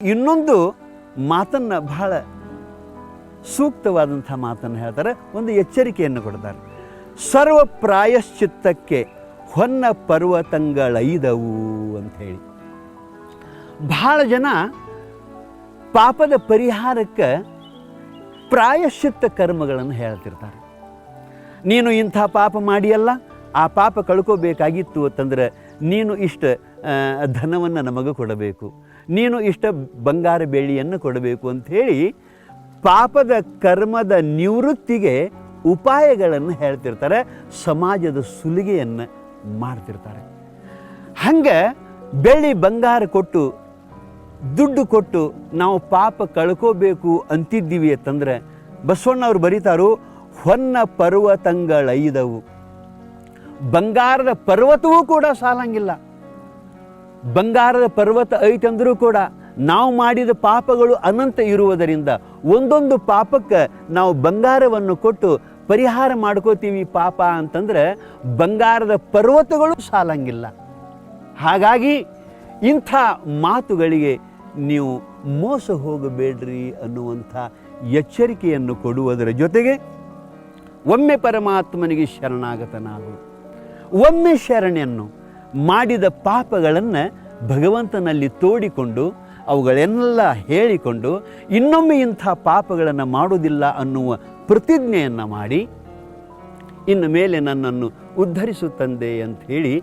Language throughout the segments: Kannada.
ಇನ್ನೊಂದು ಮಾತನ್ನು ಬಹಳ ಸೂಕ್ತವಾದಂಥ ಮಾತನ್ನು ಹೇಳ್ತಾರೆ, ಒಂದು ಎಚ್ಚರಿಕೆಯನ್ನು ಕೊಡ್ತಾರೆ. ಸರ್ವ ಪ್ರಾಯಶ್ಚಿತ್ತಕ್ಕೆ ಹೊನ್ನ ಪರ್ವತಂಗಳೈದವು ಅಂತ ಹೇಳಿ ಬಹಳ ಜನ ಪಾಪದ ಪರಿಹಾರಕ್ಕೆ ಪ್ರಾಯಶ್ಚಿತ್ತ ಕರ್ಮಗಳನ್ನು ಹೇಳ್ತಿರ್ತಾರೆ. ನೀನು ಇಂಥ ಪಾಪ ಮಾಡಿಯಲ್ಲ, ಆ ಪಾಪ ಕಳ್ಕೋಬೇಕಾಗಿತ್ತು ಅಂತಂದ್ರೆ ನೀನು ಇಷ್ಟು ಧನವನ್ನು ನಮಗೆ ಕೊಡಬೇಕು. ನೀನು ಇಷ್ಟ ಬಂಗಾರ ಬೆಳ್ಳಿಯನ್ನು ಕೊಡಬೇಕು ಅಂಥೇಳಿ ಪಾಪದ ಕರ್ಮದ ನಿವೃತ್ತಿಗೆ ಉಪಾಯಗಳನ್ನು ಹೇಳ್ತಿರ್ತಾರೆ, ಸಮಾಜದ ಸುಲಿಗೆಯನ್ನು ಮಾಡ್ತಿರ್ತಾರೆ. ಹಂಗೆ ಬೆಳ್ಳಿ ಬಂಗಾರ ಕೊಟ್ಟು, ದುಡ್ಡು ಕೊಟ್ಟು ನಾವು ಪಾಪ ಕಳ್ಕೋಬೇಕು ಅಂತಿದ್ದೀವಿ ಅಂತಂದ್ರೆ, ಬಸವಣ್ಣವ್ರು ಬರೀತಾರು, ಹೊನ್ನ ಪರ್ವತಂಗಳೈದವು. ಬಂಗಾರದ ಪರ್ವತವೂ ಕೂಡ ಸಾಲಂಗಿಲ್ಲ. ಬಂಗಾರದ ಪರ್ವತ ಐತಂದರೂ ಕೂಡ ನಾವು ಮಾಡಿದ ಪಾಪಗಳು ಅನಂತ ಇರುವುದರಿಂದ ಒಂದೊಂದು ಪಾಪಕ್ಕೆ ನಾವು ಬಂಗಾರವನ್ನು ಕೊಟ್ಟು ಪರಿಹಾರ ಮಾಡ್ಕೋತೀವಿ ಪಾಪ ಅಂತಂದ್ರೆ ಬಂಗಾರದ ಪರ್ವತಗಳು ಸಾಲಂಗಿಲ್ಲ. ಹಾಗಾಗಿ ಇಂಥ ಮಾತುಗಳಿಗೆ ನೀವು ಮೋಸ ಹೋಗಬೇಡ್ರಿ ಅನ್ನುವಂಥ ಎಚ್ಚರಿಕೆಯನ್ನು ಕೊಡುವುದರ ಜೊತೆಗೆ ಒಮ್ಮೆ ಪರಮಾತ್ಮನಿಗೆ ಶರಣಾಗತನಾಗು. ಒಮ್ಮೆ ಶರಣೆಯನ್ನು ಮಾಡಿದ ಪಾಪಗಳನ್ನು ಭಗವಂತನಲ್ಲಿ ತೋಡಿಕೊಂಡು ಅವುಗಳೆಲ್ಲ ಹೇಳಿಕೊಂಡು ಇನ್ನೊಮ್ಮೆ ಇಂಥ ಪಾಪಗಳನ್ನು ಮಾಡುವುದಿಲ್ಲ ಅನ್ನುವ ಪ್ರತಿಜ್ಞೆಯನ್ನು ಮಾಡಿ, ಇನ್ನು ಮೇಲೆ ನನ್ನನ್ನು ಉದ್ಧರಿಸುತ್ತಂದೆ ಅಂತ ಹೇಳಿ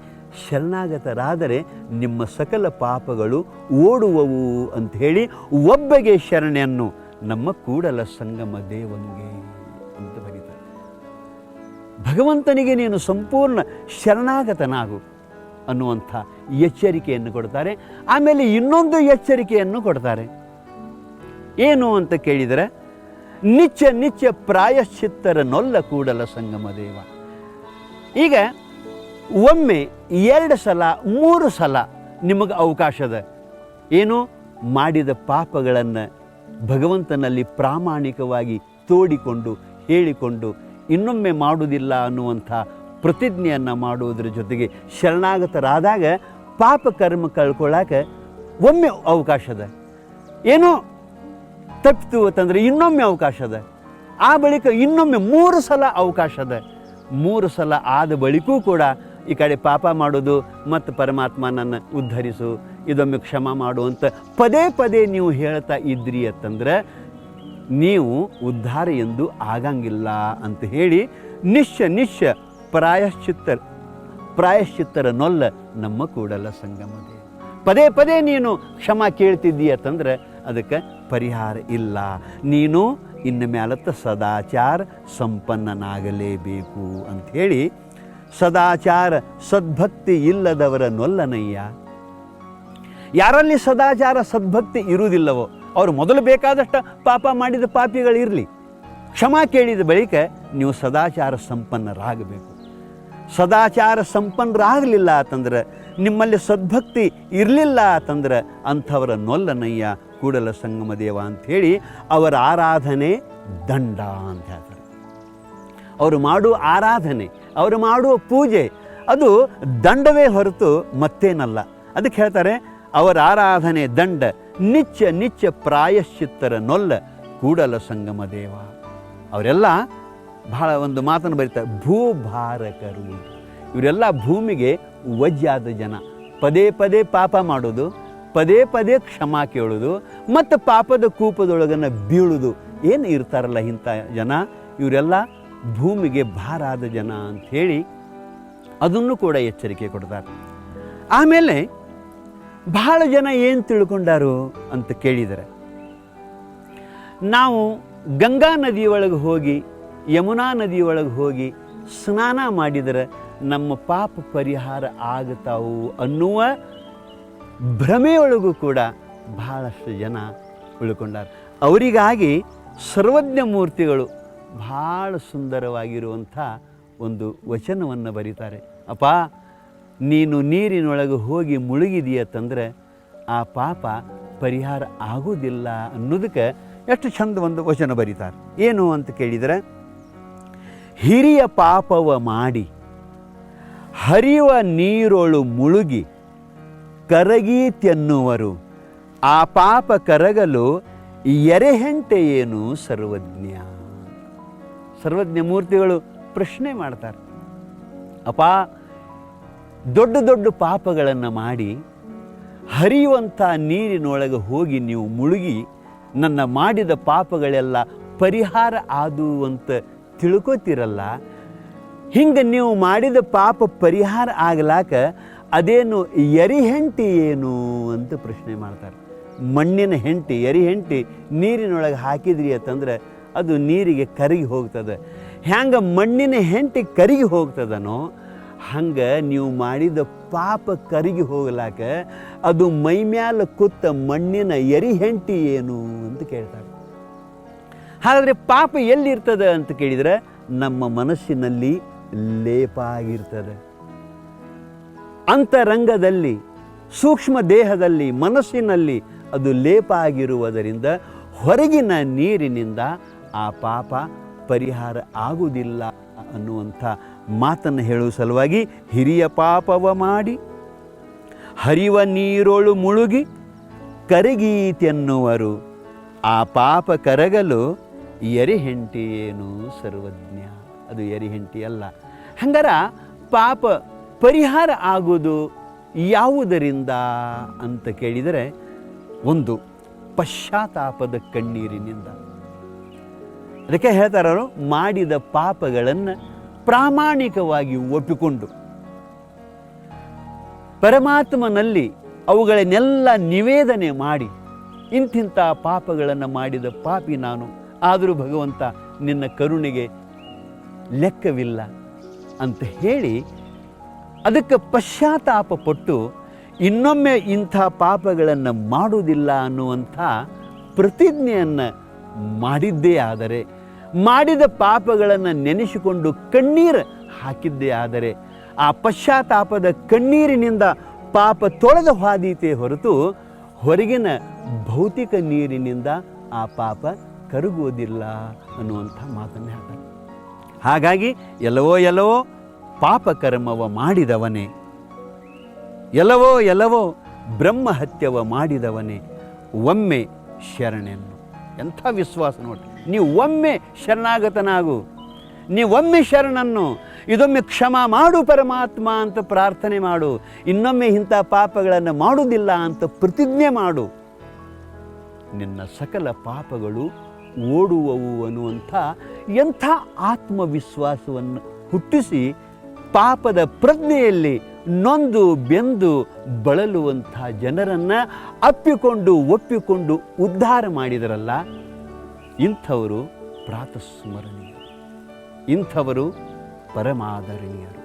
ಶರಣಾಗತರಾದರೆ ನಿಮ್ಮ ಸಕಲ ಪಾಪಗಳು ಓಡುವವು ಅಂತ ಹೇಳಿ ಒಬ್ಬಗೆ ಶರಣೆಯನ್ನು ನಮ್ಮ ಕೂಡಲ ಸಂಗಮ ದೇವನಿಗೆ ಅಂತ ಬರೀತಾರೆ. ಭಗವಂತನಿಗೆ ನೀನು ಸಂಪೂರ್ಣ ಶರಣಾಗತನಾಗು. ಅನ್ನುವಂಥ ಎಚ್ಚರಿಕೆಯನ್ನು ಕೊಡ್ತಾರೆ. ಆಮೇಲೆ ಇನ್ನೊಂದು ಎಚ್ಚರಿಕೆಯನ್ನು ಕೊಡ್ತಾರೆ. ಏನು ಅಂತ ಕೇಳಿದರೆ ನಿಚ್ಚ ನಿಚ್ಚ ಪ್ರಾಯಶ್ಚಿತ್ತರ ನೊಲ್ಲ ಕೂಡಲ ಸಂಗಮ ದೇವ. ಈಗ ಒಮ್ಮೆ ಎರಡು ಸಲ, ಮೂರು ಸಲ ನಿಮಗೆ ಅವಕಾಶದ ಏನು? ಮಾಡಿದ ಪಾಪಗಳನ್ನು ಭಗವಂತನಲ್ಲಿ ಪ್ರಾಮಾಣಿಕವಾಗಿ ತೋಡಿಕೊಂಡು, ಹೇಳಿಕೊಂಡು ಇನ್ನೊಮ್ಮೆ ಮಾಡುವುದಿಲ್ಲ ಅನ್ನುವಂಥ ಪ್ರತಿಜ್ಞೆಯನ್ನು ಮಾಡುವುದರ ಜೊತೆಗೆ ಶರಣಾಗತರಾದಾಗ ಪಾಪ ಕರ್ಮ ಕಳ್ಕೊಳ್ಳಾಕ ಒಮ್ಮೆ ಅವಕಾಶ ಅದ. ಏನೋ ತಪ್ಪಿತು ಅಂತಂದರೆ ಇನ್ನೊಮ್ಮೆ ಅವಕಾಶ ಅದ. ಆ ಬಳಿಕ ಇನ್ನೊಮ್ಮೆ ಮೂರು ಸಲ ಅವಕಾಶ ಅದ. ಮೂರು ಸಲ ಆದ ಬಳಿಕೂ ಕೂಡ ಈ ಕಡೆ ಪಾಪ ಮಾಡೋದು ಮತ್ತು ಪರಮಾತ್ಮ ನನ್ನ ಉದ್ಧರಿಸು, ಇದೊಮ್ಮೆ ಕ್ಷಮ ಮಾಡು ಅಂತ ಪದೇ ಪದೇ ನೀವು ಹೇಳ್ತಾ ಇದ್ರಿ ಅಂತಂದ್ರೆ ನೀವು ಉದ್ಧಾರ ಎಂದು ಆಗಂಗಿಲ್ಲ ಅಂತ ಹೇಳಿ ನಿಶ್ಚ ನಿಶ್ಚ ಪ್ರಾಯಶ್ಚಿತ್ತರ ನೊಲ್ಲ ನಮ್ಮ ಕೂಡಲ ಸಂಗಮದೇ. ಪದೇ ಪದೇ ನೀನು ಕ್ಷಮ ಕೇಳ್ತಿದ್ದೀಯತಂದ್ರೆ ಅದಕ್ಕೆ ಪರಿಹಾರ ಇಲ್ಲ. ನೀನು ಇನ್ನು ಮ್ಯಾಲತ್ತ ಸದಾಚಾರ ಸಂಪನ್ನನಾಗಲೇಬೇಕು ಅಂಥೇಳಿ ಸದಾಚಾರ ಸದ್ಭಕ್ತಿ ಇಲ್ಲದವರ ನೊಲ್ಲನಯ್ಯ. ಯಾರಲ್ಲಿ ಸದಾಚಾರ ಸದ್ಭಕ್ತಿ ಇರುವುದಿಲ್ಲವೋ ಅವರು ಮೊದಲು ಬೇಕಾದಷ್ಟು ಪಾಪ ಮಾಡಿದ ಪಾಪಿಗಳಿರಲಿ. ಕ್ಷಮಾ ಕೇಳಿದ ಬಳಿಕ ನೀವು ಸದಾಚಾರ ಸಂಪನ್ನರಾಗಬೇಕು. ಸದಾಚಾರ ಸಂಪನ್ನರಾಗಲಿಲ್ಲ ಅಂತಂದ್ರೆ, ನಿಮ್ಮಲ್ಲಿ ಸದ್ಭಕ್ತಿ ಇರಲಿಲ್ಲ ಅಂತಂದ್ರೆ ಅಂಥವರ ನೊಲ್ಲನಯ್ಯ ಕೂಡಲ ಸಂಗಮ ದೇವ ಅಂಥೇಳಿ ಅವರ ಆರಾಧನೆ ದಂಡ ಅಂತ ಹೇಳ್ತಾರೆ. ಅವರು ಮಾಡುವ ಆರಾಧನೆ, ಅವರು ಮಾಡುವ ಪೂಜೆ, ಅದು ದಂಡವೇ ಹೊರತು ಮತ್ತೇನಲ್ಲ. ಅದಕ್ಕೆ ಹೇಳ್ತಾರೆ, ಅವರ ಆರಾಧನೆ ದಂಡ ನಿಚ್ಚ ನಿಚ್ಚ ಪ್ರಾಯಶ್ಚಿತ್ತರ ನೊಲ್ಲ ಕೂಡಲ ಸಂಗಮ ದೇವ. ಅವರೆಲ್ಲ ಬಹಳ ಒಂದು ಮಾತನ್ನು ಬರೀತಾರೆ, ಭೂಭಾರಕರು ಇವರೆಲ್ಲ ಭೂಮಿಗೆ ವಜ್ಜಾದ ಜನ. ಪದೇ ಪದೇ ಪಾಪ ಮಾಡೋದು, ಪದೇ ಪದೇ ಕ್ಷಮಾ ಕೇಳೋದು, ಮತ್ತು ಪಾಪದ ಕೂಪದೊಳಗನ್ನು ಬೀಳೋದು. ಏನು ಇರ್ತಾರಲ್ಲ ಇಂಥ ಜನ? ಇವರೆಲ್ಲ ಭೂಮಿಗೆ ಭಾರಾದ ಜನ ಅಂಥೇಳಿ ಅದನ್ನು ಕೂಡ ಎಚ್ಚರಿಕೆ ಕೊಡ್ತಾರೆ. ಆಮೇಲೆ ಬಹಳ ಜನ ಏನು ತಿಳ್ಕೊಂಡಾರು ಅಂತ ಕೇಳಿದರೆ, ನಾವು ಗಂಗಾ ನದಿಯೊಳಗೆ ಹೋಗಿ ಯಮುನಾ ನದಿಯೊಳಗೆ ಹೋಗಿ ಸ್ನಾನ ಮಾಡಿದರೆ ನಮ್ಮ ಪಾಪ ಪರಿಹಾರ ಆಗುತ್ತಾವು ಅನ್ನುವ ಭ್ರಮೆಯೊಳಗೂ ಕೂಡ ಬಹಳಷ್ಟು ಜನ ಉಳ್ಕೊಂಡಾರ. ಅವರಿಗಾಗಿ ಸರ್ವಜ್ಞ ಮೂರ್ತಿಗಳು ಭಾಳ ಸುಂದರವಾಗಿರುವಂಥ ಒಂದು ವಚನವನ್ನು ಬರೀತಾರೆ. ಅಪ್ಪ, ನೀನು ನೀರಿನೊಳಗೆ ಹೋಗಿ ಮುಳುಗಿದೆಯತ್ತಂದ್ರೆ ಆ ಪಾಪ ಪರಿಹಾರ ಆಗೋದಿಲ್ಲ ಅನ್ನೋದಕ್ಕೆ ಎಷ್ಟು ಚಂದ ಒಂದು ವಚನ ಬರೀತಾರೆ. ಏನು ಅಂತ ಕೇಳಿದರೆ ಹಿರಿಯ ಪಾಪವ ಮಾಡಿ ಹರಿಯುವ ನೀರೊಳು ಮುಳುಗಿ ಕರಗೀತೆನ್ನುವರು ಆ ಪಾಪ ಕರಗಲು ಎರೆಹೆಂಟೆ ಏನು ಸರ್ವಜ್ಞ? ಸರ್ವಜ್ಞ ಮೂರ್ತಿಗಳು ಪ್ರಶ್ನೆ ಮಾಡ್ತಾರೆ. ಅಪ್ಪ ದೊಡ್ಡ ದೊಡ್ಡ ಪಾಪಗಳನ್ನು ಮಾಡಿ ಹರಿಯುವಂಥ ನೀರಿನೊಳಗೆ ಹೋಗಿ ನೀವು ಮುಳುಗಿ ನನ್ನ ಮಾಡಿದ ಪಾಪಗಳೆಲ್ಲ ಪರಿಹಾರ ಆದು ಅಂತ ತಿಳ್ಕೊತಿರಲ್ಲ? ಹಿಂಗೆ ನೀವು ಮಾಡಿದ ಪಾಪ ಪರಿಹಾರ ಆಗ್ಲಾಕ ಅದೇನು ಎರಿ ಹೆಂಟಿ ಏನು ಅಂತ ಪ್ರಶ್ನೆ ಮಾಡ್ತಾರೆ. ಮಣ್ಣಿನ ಹೆಂಟಿ, ಎರಿ ಹೆಂಟಿ ನೀರಿನೊಳಗೆ ಹಾಕಿದ್ರಿ ಅಂತಂದ್ರೆ ಅದು ನೀರಿಗೆ ಕರಗಿ ಹೋಗ್ತದೆ. ಹ್ಯಾಂಗ ಮಣ್ಣಿನ ಹೆಂಟಿ ಕರಗಿ ಹೋಗ್ತದನೋ, ಹಂಗೆ ನೀವು ಮಾಡಿದ ಪಾಪ ಕರಗಿ ಹೋಗ್ಲಾಕ ಅದು ಮೈಮ್ಯಾಲ ಕುತ್ತ ಮಣ್ಣಿನ ಎರಿ ಹೆಂಟಿ ಏನು ಅಂತ ಕೇಳ್ತಾರೆ. ಹಾಗಾದರೆ ಪಾಪ ಎಲ್ಲಿರ್ತದೆ ಅಂತ ಕೇಳಿದರೆ ನಮ್ಮ ಮನಸ್ಸಿನಲ್ಲಿ ಲೇಪ ಆಗಿರ್ತದೆ ಅಂತರಂಗದಲ್ಲಿ, ಸೂಕ್ಷ್ಮ ದೇಹದಲ್ಲಿ, ಮನಸ್ಸಿನಲ್ಲಿ ಅದು ಲೇಪ ಆಗಿರುವುದರಿಂದ ಹೊರಗಿನ ನೀರಿನಿಂದ ಆ ಪಾಪ ಪರಿಹಾರ ಆಗುವುದಿಲ್ಲ ಅನ್ನುವಂಥ ಮಾತನ್ನು ಹೇಳುವ ಸಲುವಾಗಿ ಹಿರಿಯ ಪಾಪವ ಮಾಡಿ, ಹರಿವ ನೀರೊಳು ಮುಳುಗಿ ಕರಗೀತೆನ್ನುವರು ಆ ಪಾಪ ಕರಗಲು ಎರಿಹೆಂಟಿ ಏನು ಸರ್ವಜ್ಞ? ಅದು ಎರಿಹೆಂಟಿ ಅಲ್ಲ. ಹಂಗಾರ ಪಾಪ ಪರಿಹಾರ ಆಗೋದು ಯಾವುದರಿಂದ ಅಂತ ಕೇಳಿದರೆ ಒಂದು ಪಶ್ಚಾತ್ತಾಪದ ಕಣ್ಣೀರಿನಿಂದ. ಅದಕ್ಕೆ ಹೇಳ್ತಾರೋ ಮಾಡಿದ ಪಾಪಗಳನ್ನು ಪ್ರಾಮಾಣಿಕವಾಗಿ ಒಪ್ಪಿಕೊಂಡು ಪರಮಾತ್ಮನಲ್ಲಿ ಅವುಗಳನ್ನೆಲ್ಲ ನಿವೇದನೆ ಮಾಡಿ ಇಂತಿಂಥ ಪಾಪಗಳನ್ನು ಮಾಡಿದ ಪಾಪಿ ನಾನು. ಆದರೂ ಭಗವಂತ ನಿನ್ನ ಕರುಣೆಗೆ ಲೆಕ್ಕವಿಲ್ಲ ಅಂತ ಹೇಳಿ ಅದಕ್ಕೆ ಪಶ್ಚಾತ್ತಾಪ ಪಟ್ಟು ಇನ್ನೊಮ್ಮೆ ಇಂಥ ಪಾಪಗಳನ್ನು ಮಾಡುವುದಿಲ್ಲ ಅನ್ನುವಂಥ ಪ್ರತಿಜ್ಞೆಯನ್ನು ಮಾಡಿದ್ದೇ ಆದರೆ, ಮಾಡಿದ ಪಾಪಗಳನ್ನು ನೆನೆಸಿಕೊಂಡು ಕಣ್ಣೀರು ಹಾಕಿದ್ದೇ ಆದರೆ, ಆ ಪಶ್ಚಾತ್ತಾಪದ ಕಣ್ಣೀರಿನಿಂದ ಪಾಪ ತೊಳೆದ ಹಾದೀತೆ ಹೊರತು ಹೊರಗಿನ ಭೌತಿಕ ನೀರಿನಿಂದ ಆ ಪಾಪ ಕರಗುವುದಿಲ್ಲ ಅನ್ನುವಂಥ ಮಾತನ್ನು ಹೇಳ್ತಾರೆ ಹಾಗಾಗಿ ಎಲ್ಲವೋ ಎಲ್ಲವೋ ಪಾಪಕರ್ಮವ ಮಾಡಿದವನೇ, ಎಲ್ಲವೋ ಎಲ್ಲವೋ ಬ್ರಹ್ಮಹತ್ಯವ ಮಾಡಿದವನೇ, ಒಮ್ಮೆ ಶರಣೆನ್ನು. ಎಂಥ ವಿಶ್ವಾಸ ನೋಡಿ ನೀವು ಒಮ್ಮೆ ಶರಣಾಗತನಾಗು ನೀವೊಮ್ಮೆ ಶರಣನ್ನು, ಇದೊಮ್ಮೆ ಕ್ಷಮ ಮಾಡು ಪರಮಾತ್ಮ ಅಂತ ಪ್ರಾರ್ಥನೆ ಮಾಡು, ಇನ್ನೊಮ್ಮೆ ಇಂಥ ಪಾಪಗಳನ್ನು ಮಾಡುವುದಿಲ್ಲ ಅಂತ ಪ್ರತಿಜ್ಞೆ ಮಾಡು. ನಿನ್ನ ಸಕಲ ಪಾಪಗಳು ಓಡುವವು ಅನ್ನುವಂಥ ಎಂಥ ಆತ್ಮವಿಶ್ವಾಸವನ್ನು ಹುಟ್ಟಿಸಿ ಪಾಪದ ಪ್ರಜ್ಞೆಯಲ್ಲಿ ನೊಂದು ಬೆಂದು ಬಳಲುವಂಥ ಜನರನ್ನು ಅಪ್ಪಿಕೊಂಡು ಒಪ್ಪಿಕೊಂಡು ಉದ್ಧಾರ ಮಾಡಿದರಲ್ಲ, ಇಂಥವರು ಪ್ರಾತಸ್ಮರಣೀಯರು. ಇಂಥವರು ಪರಮಾದರಣೀಯರು.